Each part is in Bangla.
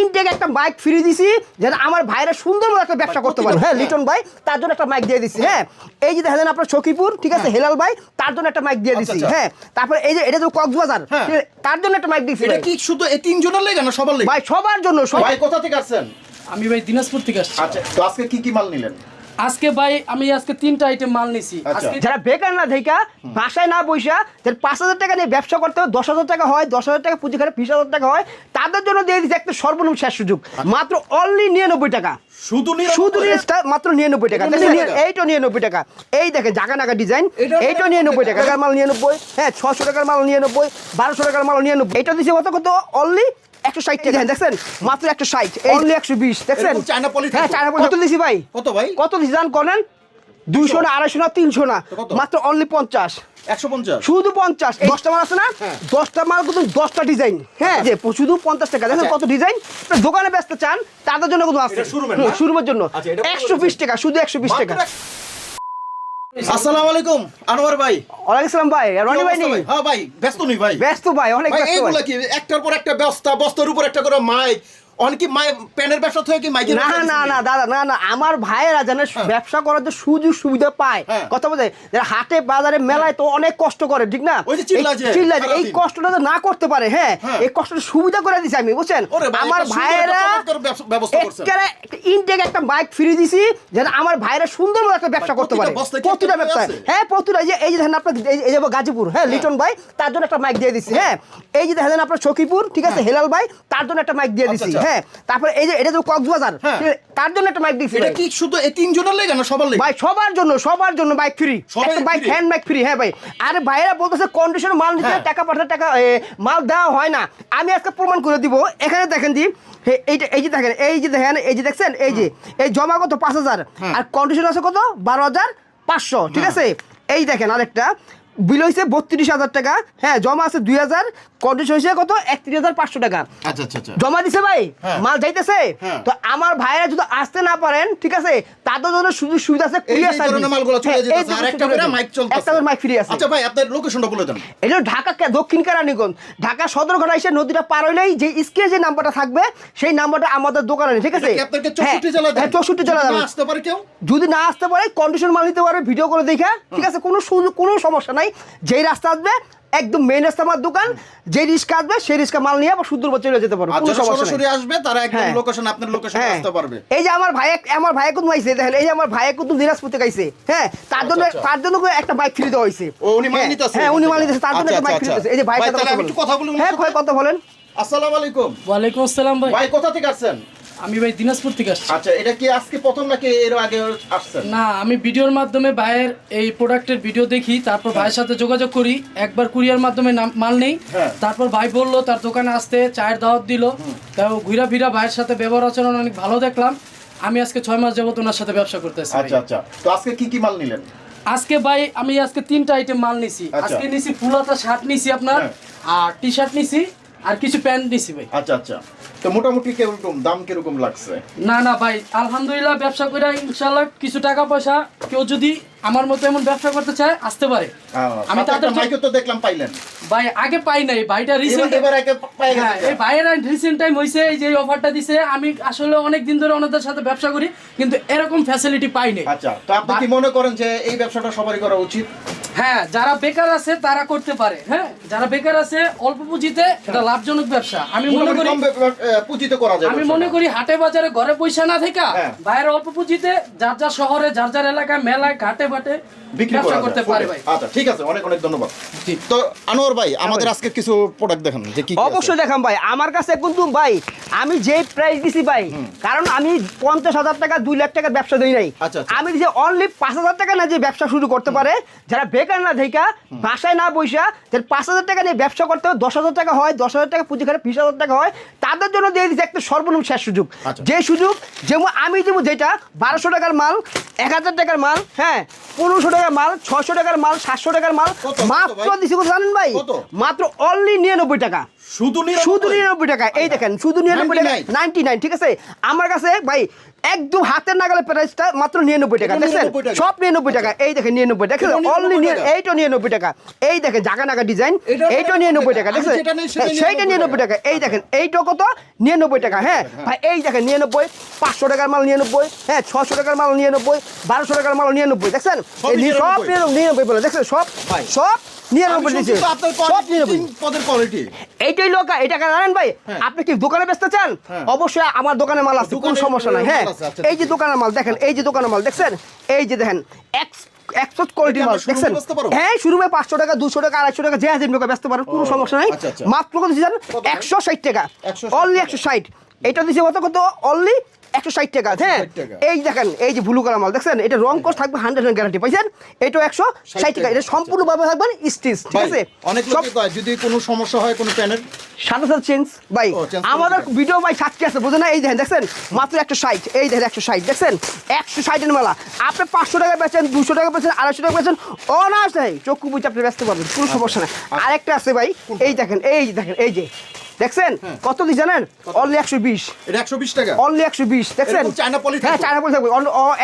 ইনটেক একটা মাইক ফ্রি দিছি যেন আমার ভাইরা সুন্দর মতো একটা ব্যবসা করতে পারে। হ্যাঁ লিটন ভাই তার জন্য একটা মাইক দিয়ে দিছি। হ্যাঁ এই যে দেখেন আপনার সখীপুর ঠিক আছে হেলাল ভাই তার জন্য একটা মাইক দিয়ে আচ্ছা, দিছি। আচ্ছা। হ্যাঁ তারপরে এই যে এটা তো কক্সবাজার হ্যাঁ। ঠিক তার জন্য একটা মাইক দিছি এটা কি শুধু এই তিনজনের লাগে না সবার লাগে? ভাই সবার জন্য সবাই ভাই কোথা থেকে আসছেন? আমি ভাই দিনাজপুর থেকে আসছি। আচ্ছা তো আজকে কি কি মাল নিলেন? আজকে ভাই আমি আজকে তিনটা আইটেম মাল নিছি। আচ্ছা। আজকে যারা বেকার না দেখা বাসায় না বইসা যারা পাঁচ হাজার টাকা নিয়ে ব্যবসা করতে হয় দশ হাজার টাকা হয় দশ হাজার টাকা পুঁজি খারাপ বিশ হাজার টাকা হয় তাদের জন্য দিয়ে দিচ্ছে একটা সর্বনিম্ন শেষ সুযোগ। মাত্র অনলি নিরানব্বই টাকা। শুধু শুধু মাত্র নিরানব্বই টাকা? এইটা নিরানব্বই টাকা। এই দেখেন জাগা নাগা ডিজাইন এইটা নিরানব্বই টাকা। টাকার মাল নিরানব্বই হ্যাঁ ছশো টাকার মাল নিরানব্বই বারোশো টাকার মাল নিরানব্বই। এটা দিচ্ছে কত কত? অনলি একশো ষাট টাকা দেখছেন? মাত্র একশো ষাট অনলি একশো বিশ দেখছেন? চায়না হ্যাঁ চায়না। কত দিছি ভাই? কত ভাই? কত দিছি? জান করেন? দুইশো না আড়াইশো না তিনশো না। মাত্র অনলি পঞ্চাশ। শুধু পঞ্চাশ। দশটা মাল আছে না? হ্যাঁ। দশটা মাল কিন্তু দশটা ডিজাইন। হ্যাঁ? যে শুধু পঞ্চাশ টাকা দেখেন আচ্ছা। কত ডিজাইন? দোকানে ব্যস্ত চান তাদের জন্য কিন্তু আছে? শোরুমের জন্য। আচ্ছা, একশো বিশ টাকা শুধু একশো বিশ টাকা। আসসালামু আলাইকুম আনোয়ার ভাই। ওয়ালাইকুম আসসালাম ভাই রনি ভাই নেই? হ্যাঁ ভাই ব্যস্ত নই ভাই। ব্যস্ত ভাই অনেক ভাই এইগুলা কি একটার পর একটা ব্যস্ত বস্তার উপর একটা করে মাইক অনেক মাই প্যানের ব্যবসা থেকে কি মাইকের না না না দাদা না না আমার ভাইয়েরা যেন ব্যবসা করার যে সুযোগ সুবিধা পায়। হ্যাঁ। কথা বলতে হাটে বাজারে মেলায় তো অনেক কষ্ট করে ঠিক না? ওই যে চিল্লায় যে, এই চিল্লায় যে, এই সারাদিন। কষ্টটা যে না করতে পারে হ্যাঁ? হ্যাঁ। এই কষ্টটা সুবিধা করে দিছি আমি বুঝছেন? আমার সুন্দর ভাইয়েরা একটা ইনটেক বাইক ফ্রি দিছি যেন আমার ভাইয়েরা সুন্দর মতো একটা ব্যবসা করতে পারে। প্রতিটা ব্যবসা হ্যাঁ প্রতিটা এই যে আপনার এই- গাজীপুর হ্যাঁ লিটন ভাই তার জন্য একটা মাইক দিয়ে দিছি হ্যাঁ? এই যে দেখেন আপনার সখীপুর ঠিক আছে হেলাল ভাই তার জন্য একটা মাইক দিয়ে দিছি আচ্ছা। হ্যাঁ তারপরে এই যে এটা তো কক্সবাজার। হ্যাঁ। তার জন্য একটা মাইক এটা কি শুধু এই তিনজনের লেগে না সবার লেগে? ভাই সবার জন্য সবার জন্য bike free bike hand bike free হ্যাঁ ভাই। আরে ভাইরা বলতেছে কন্ডিশন মাল নিতে হ্যাঁ। টাকা পাঠাতে টাকা মাল দেওয়া হয় না। আমি আজকে প্রমাণ করে দিব। এখানে দেখেন দি এইটা এই যে দেখেন এই যে দেখেন এই যে দেখছেন এই যে এই জমা কত? পাঁচ হাজার। হ্যাঁ। আর কন্ডিশন আছে কত? বারো হাজার পাঁচশো ঠিক আছে? এই দেখেন আরেকটা। বিল হয়েছে বত্রিশ হাজার টাকা। হ্যাঁ জমা আছে দুই হাজার কন্ডিশন হয়েছে কত? একত্রিশ হাজার পাঁচশো টাকা। আচ্ছা আচ্ছা আচ্ছা। জমা দিছে ভাই? হ্যাঁ। মাল যাইতেছে? হ্যাঁ। তো আমার ভাইরা যদি আসতে না পারেন ঠিক আছে তাদের জন্য সুযোগ সুবিধা আছে এই courier যে ধরনের মালগুলো চলে হ্যাঁ, এই যেতেছে একটা করে মাইক চলতেছে। একটা করে মাইক ফ্রি আছে। আচ্ছা ভাই আপনার লোকেশনটা বলে দেন। এটা ঢাকা দক্ষিণ কেরানীগঞ্জ। ঢাকা সদরঘাট এসে নদীটা পার হইলেই যে স্ক্রিনে যে নাম্বারটা থাকবে সেই নাম্বারটা আমাদের দোকানে ঠিক আছে? হ্যাঁ, 64 জেলা দেন? হ্যাঁ, 64 জেলা যাবে আসতে পারে কেউ? যদি না আসতে পারে কন্ডিশন মাল নিতে পারবে ভিডিও করে দেখা ঠিক আছে? কোনো কোনো সমস্যা নাই। যেই রাস্তা আসবে একদম মেইন রাস্তা আমার দোকান যে রিস্কা আসবে সেই রিস্কা মাল নিয়ে আবার সুদূর চলে যেতে পারবে আর কোনো সমস্যা নাই সরাসরি আসবে তারা একদম হ্যাঁ। লোকেশন আপনার লোকেশনে হ্যাঁ। আসতে পারবে এই যে আমার ভাই আমার ভাই কুতুম আইছে দেখেন এই যে আমার ভাই কুতুম দিনাজপুর থেকে আইছে হ্যাঁ তার জন্য আচ্ছা। তার জন্য একটা বাইক ফ্রি দেওয়া হয়েছে ও, উনি মাল হ্যাঁ, নিতেছে হ্যাঁ উনি মাল। নিতেছে তার জন্য আচ্ছা, একটা বাইক আচ্ছা, ফ্রি দিতেছে এই যে ভাই তাহলে কথা বলেন একটু কথা বলি ওনার হ্যাঁ। ভাই কথা বলেন আসসালামু আলাইকুম ওয়ালাইকুম আসসালাম ভাই ভাই কোথা থেকে আসছেন আমি ভাই দিনাজপুর থেকে আসছি। আচ্ছা এটা কি আজকে প্রথম নাকি এর আগে আসছেন? না আমি ভিডিওর মাধ্যমে ভাইয়ের এই প্রোডাক্টের ভিডিও দেখি তারপর ভাইয়ের সাথে যোগাযোগ করি। একবার কুরিয়ার মাধ্যমে মাল নেই। হ্যাঁ। তারপর ভাই বলল তার দোকানে আসতে চায়ের দাওয়াত দিল। তাও ঘুরা ফিরা ভাইয়ের সাথে ব্যবহার আচরণ অনেক ভালো দেখলাম। আমি আজকে ছয় মাস যাবত ওনার সাথে ব্যবসা করতেছি ভাই। আচ্ছা আচ্ছা। তো আজকে কি কি মাল নিলেন? আজকে ভাই আমি আজকে তিনটা আইটেম মাল নিছি। আচ্ছা। আজকে নিছি ফুলাতা শার্ট নিছি আপনার। হ্যাঁ। আর টি শার্ট নিছি। আর কিছু প্যান্ট নিছি ভাই। আচ্ছা আচ্ছা। তো মোটামুটি কীরকম দাম কীরকম লাগছে? না না ভাই আলহামদুলিল্লাহ ব্যবসা করে ইনশাল্লাহ কিছু টাকা পয়সা কেউ যদি আমার মতো এমন ব্যবসা করতে চায় আসতে পারে। আমি তাদের মাইকে তো দেখলাম পাইলেন। ভাই আগে পাই নাই ভাইটা রিসেন্ট এবার- একে পাই হ্যাঁ এই ভাইয়েরা রিসেন্ট টাইম হয়েছে এই যে অফারটা দিছে আমি আসলে অনেক দিন ধরে ওনাদের সাথে ব্যবসা করি কিন্তু এরকম ফ্যাসিলিটি পাই নাই। আচ্ছা তো আপনি কি মনে করেন যে এই ব্যবসাটা সবারই করা উচিত? হ্যাঁ যারা বেকার আছে তারা করতে পারে হ্যাঁ? যারা বেকার আছে অল্প পুঁজিতে এটা লাভজনক ব্যবসা। আমি মনে করি পুঁজিতে করা যায় আমি মনে করি হাটে বাজারে ঘরে পয়সা না থেকে হ্যাঁ। বাইরে অল্প পুঁজিতে যার যার শহরে যার যার এলাকায় মেলায় ঘাটে বাটে বিক্রি করতে পারে ভাই। আচ্ছা ঠিক আছে অনেক অনেক ধন্যবাদ। তো আনোয়ার ভাই আমাদের আজকে কিছু প্রোডাক্ট দেখান যে কি কি অবশ্যই দেখাম ভাই। আমার কাছে কিন্তু ভাই আমি যে প্রাইস দিছি ভাই কারণ আমি পঞ্চাশ হাজার টাকা দুই লাখ টাকার ব্যবসা দিই নাই। আচ্ছা, আচ্ছা। আমি যে অনলি পাঁচ হাজার টাকা না যে ব্যবসা শুরু করতে পারে যারা বেকার না দেখা বাসায় না বইসা তার পাঁচ হাজার টাকা নিয়ে ব্যবসা করতে হয় দশ হাজার টাকা হয় দশ হাজার টাকা পুঁজি খারাপ বিশ হাজার টাকা হয় তাদের জন্য দিয়ে দিচ্ছে একটা সর্বনিম্ন শেষ সুযোগ। আচ্ছা। যে সুযোগ যেমন আমি দেবো যেটা বারোশো টাকার মাল এক হাজার টাকার মাল হ্যাঁ পনেরোশো টাকার মাল ছশো টাকার মাল সাতশো টাকার মাল মাত্র দিচ্ছি দিছি জানেন ভাই? মাত্র অনলি নিরানব্বই টাকা। শুধু শুধু নিরানব্বই টাকা। এই দেখেন শুধু নিরানব্বই টাকা। নাইনটি নাইন ঠিক আছে? আমার কাছে ভাই একদম হাতের নাগালে প্রাইসটা মাত্র নিরানব্বই টাকা দেখছেন? সব নিরানব্বই টাকা। এই দেখেন নিরানব্বই দেখেন এটা 99 অনলি এইটা নিরানব্বই টাকা। এই দেখেন জাগা নাগা ডিজাইন এইটা নিরানব্বই টাকা দেখছেন যেটা নেই সেটা হ্যাঁ, সেইটা নিরানব্বই টাকা। এই দেখেন এইটা কত? নিরানব্বই টাকা হ্যাঁ? ভাই এই দেখেন নিরানব্বই পাঁচশো টাকার মাল নিরানব্বই হ্যাঁ ছশো টাকার মাল নিরানব্বই বারোশো টাকার মাল নিরানব্বই দেখছেন? সব নিরানব্বই। নিরানব্বই বলে দেখছেন? সব সব নিরানব্বই শুনছি দিচ্ছে তো আপনার সব নিরানব্বই। পদের কোয়ালিটি এইটাই লোক এটা জানেন ভাই? হ্যাঁ। আপনি কি দোকানে বেচতে চান? হ্যাঁ। অবশ্যই আমার দোকানে মাল আছে কোনো সমস্যা নাই। হ্যাঁ আচ্ছা, এই যে দোকানের মাল দেখেন এই যে দোকানের মাল দেখছেন? এই যে দেখেন এক্স একশো মাল দেখছেন? হ্যাঁ শুরু হয় পাঁচশো টাকা দুশো টাকা আড়াইশো টাকা যে হাজার টাকা বেচতে পারেন কোনো সমস্যা নাই। আচ্ছা, আচ্ছা। মাত্র কত একশো ষাট টাকা। অনলি একশো ষাট। এটা দিচ্ছে কত? কত? অনলি একশো ষাট টাকা হ্যাঁ? 160 টাকা। এই দেখেন এই যে ব্লু কালার মাল দেখছেন? এটা রং কোর্স থাকবে হান্ড্রেড গ্যারান্টি পাইছেন? এটাও একশো ষাট টাকা এটা সম্পূর্ণভাবে থাকবেন স্টিচ ঠিক আছে? অনেক যদি কোনো সমস্যা হয় কোনো প্যানের সাথে সাথে চেঞ্জ ভাই আমাদের ভিডিও ভাই আছে বুঝে না? এই দেখেন দেখছেন? মাত্র একশো ষাট এই দেখেন একশো ষাট দেখছেন? একশো ষাটের মেলা। আপনি পাঁচশো টাকা বেচেন দুশো টাকা বেচেন আড়াইশো টাকা বেচেন অনার্স ভাই চক্ষু বুঝে আপনি ব্যস্ত পারবেন কোনো সমস্যা নাই। আরেকটা আছে ভাই এই দেখেন এই যে দেখেন এই যে দেখছেন? কত দিন জানেন? অনলি একশো বিশ। একশো বিশ টাকা। অনলি একশো বিশ দেখছেন? এরকম চায়না পলি হ্যাঁ চায়না পলি থাকবে।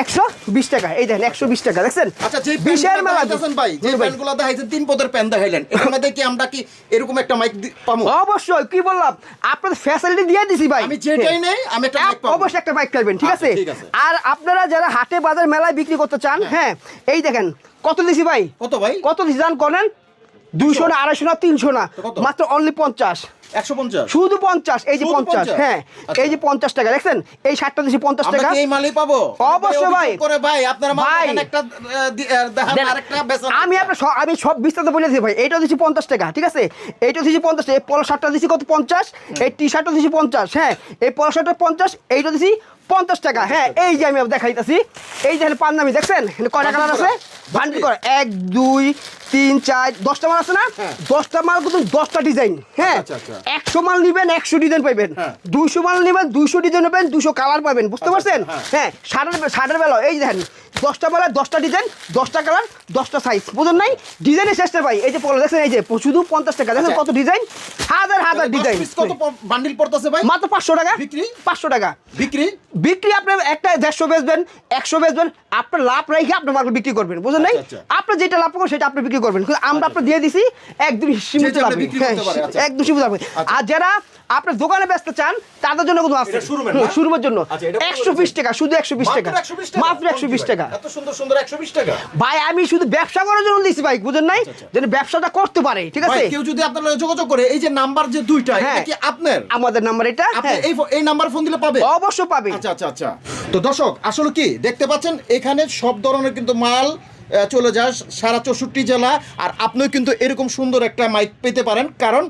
একশো বিশ টাকা। এই দেখেন একশো বিশ টাকা দেখছেন? আচ্ছা যে বিশের মেলা দেখাইতেছেন ভাই যে। প্যানগুলো দেখাইছেন তিন পদের প্যান দেখাইলেন। মধ্যে কি আমরা কি এরকম একটা মাইক পাবো অবশ্যই কি বললাম? আপনাদের ফ্যাসিলিটি দিয়ে দিছি ভাই। আমি যেটাই নেই আমি একটা মাইক পাবো অবশ্যই একটা বাইক পাইবেন ঠিক আচ্ছা, আছে? ঠিক আছে। আর আপনারা যারা হাটে বাজার মেলায় বিক্রি করতে চান হ্যাঁ এই দেখেন কত দিছি ভাই? কত ভাই? কত দিছি জান করেন? দুইশো না আড়াইশো না তিনশো না মাত্র অনলি পঞ্চাশ। শুধু পঞ্চাশ এই যে পঞ্চাশ 50? হ্যাঁ আচ্ছা। এই যে পঞ্চাশ টাকা দেখছেন? এই দিছি পঞ্চাশ আমরা টাকা। কি এই মালই পাবো? অবশ্যই ভাই। করে ভাই আপনারা ভাই। আমি। আপনার আমি সব বিস্তারিত বলে দিচ্ছি ভাই। এইটা দিচ্ছি পঞ্চাশ টাকা ঠিক আছে? এইটা দিচ্ছি পঞ্চাশ এই পলো শার্টটা দিচ্ছি কত? পঞ্চাশ। এই টি শার্টটা দিচ্ছি পঞ্চাশ হ্যাঁ? এই পলো শার্টটা পঞ্চাশ এইটা দিচ্ছি পঞ্চাশ টাকা হ্যাঁ? এই যে আমি দেখাইতেছি। এই যে পান্নামি দেখছেন? কয়টা কালার আছে? বান্ডিল করে। এক দুই তিন চার দশটা মাল আছে না? হ্যাঁ। দশটা মাল কিন্তু দশটা ডিজাইন হ্যাঁ? আচ্ছা, আচ্ছা। একশো মাল নিবেন একশো ডিজাইন পাইবেন। হ্যাঁ। দুইশো মাল নেবেন দুইশো ডিজাইন পাবেন দুশো কালার পাবেন বুঝতে আচ্ছা, পারছেন? হ্যাঁ। হ্যাঁ শার্টের শার্টের বেলা এই দেখেন দশটা বেলা দশটা ডিজাইন দশটা কালার দশটা সাইজ বুঝুন নাই? ডিজাইনের শেষটা ভাই এই যে পলো দেখছেন এই যে শুধু পঞ্চাশ টাকা। দেখেন আচ্ছা। কত ডিজাইন হাজার হাজার ডিজাইন কত বান্ডিল পড়তেছে ভাই? মাত্র পাঁচশো টাকা। বিক্রি? পাঁচশো টাকা। বিক্রি? বিক্রি আপনার একটা দেড়শো বেচবেন একশো বেচবেন আপনার লাভ রেখে আপনার মাল বিক্রি করবেন বুঝলেন নাই? আচ্ছা, আপনার যেটা লাভ করবেন সেটা আপনি বিক্রি করবেন। কিন্তু আমরা আপনার দিয়ে দিছি একদম সীমিত লাভে বিক্রি করতে পারে, আচ্ছা। একদম সীমিত লাভে আর যারা আপনার দোকানে ব্যস্ত চান তাদের জন্য কিন্তু আছে? শোরুমের জন্য। আচ্ছা, একশো বিশ টাকা শুধু একশো বিশ টাকা। মাত্র 120 টাকা? একশো বিশ টাকা। এত সুন্দর সুন্দর একশো বিশ টাকা? ভাই আমি শুধু ব্যবসা করার জন্য দিছি ভাই বুঝেন নাই? যেন ব্যবসাটা করতে পারে ঠিক আচ্ছা, আছে? কেউ যদি আপনার যোগাযোগ করে এই যে নাম্বার যে দুইটা এটা হ্যাঁ। কি আপনার? আমাদের নাম্বার এটা আপনি হ্যাঁ। এই এই নাম্বার ফোন দিলে পাবে? অবশ্য পাবে। আচ্ছা আচ্ছা আচ্ছা। তো দর্শক আসলে কি দেখতে পাচ্ছেন এখানে সব ধরনের কিন্তু মাল চলে যায় সারা চৌষট্টি জেলা। আর আপনিও কিন্তু এরকম সুন্দর একটা মাইক পেতে পারেন, কারণ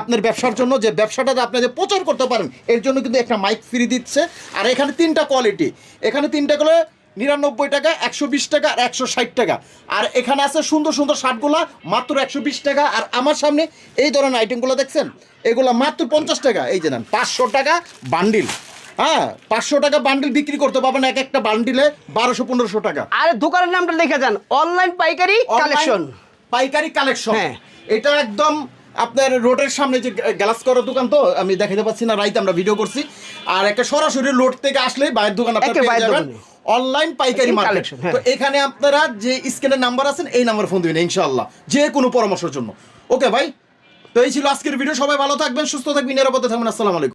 আপনার ব্যবসার জন্য যে ব্যবসাটা যে আপনি যে প্রচার করতে পারেন, এর জন্য কিন্তু একটা মাইক ফ্রি দিচ্ছে। আর এখানে তিনটা কোয়ালিটি এখানে তিনটা করে নিরানব্বই টাকা, একশো বিশ টাকা আর একশো ষাট টাকা। আর এখানে আছে সুন্দর সুন্দর শার্টগুলা, মাত্র একশো বিশ টাকা। আর আমার সামনে এই ধরনের আইটেমগুলো দেখছেন? এগুলো মাত্র পঞ্চাশ টাকা। এই যে নেন পাঁচশো টাকা বান্ডিল হ্যাঁ পাঁচশো টাকা বান্ডিল বিক্রি করতে পারবেন এক একটা বান্ডিলে বারোশো পনেরোশো টাকা। আর দোকানের নামটা দেখে যান। অনলাইন পাইকারি কালেকশন পাইকারি কালেকশন হ্যাঁ। এটা একদম আপনার রোডের সামনে যে গ্লাস করার দোকান তো আমি দেখাতে পাচ্ছি না রাইতে আমরা ভিডিও করছি। আর একটা সরাসরি রোড থেকে আসলে বাইরের দোকান আপনারা পেয়ে যাবেন। অনলাইন পাইকারি মার্কেট হ্যাঁ। তো এখানে আপনারা যে স্ক্রিনের নাম্বার আছেন এই নাম্বার ফোন দিবেন ইনশাআল্লাহ। যে কোনো পরামর্শের জন্য। ওকে ভাই? তো এই ছিল আজকের ভিডিও সবাই ভালো থাকবেন সুস্থ থাকবেন নিরাপদে থাকবেন। আসসালামু আলাইকুম।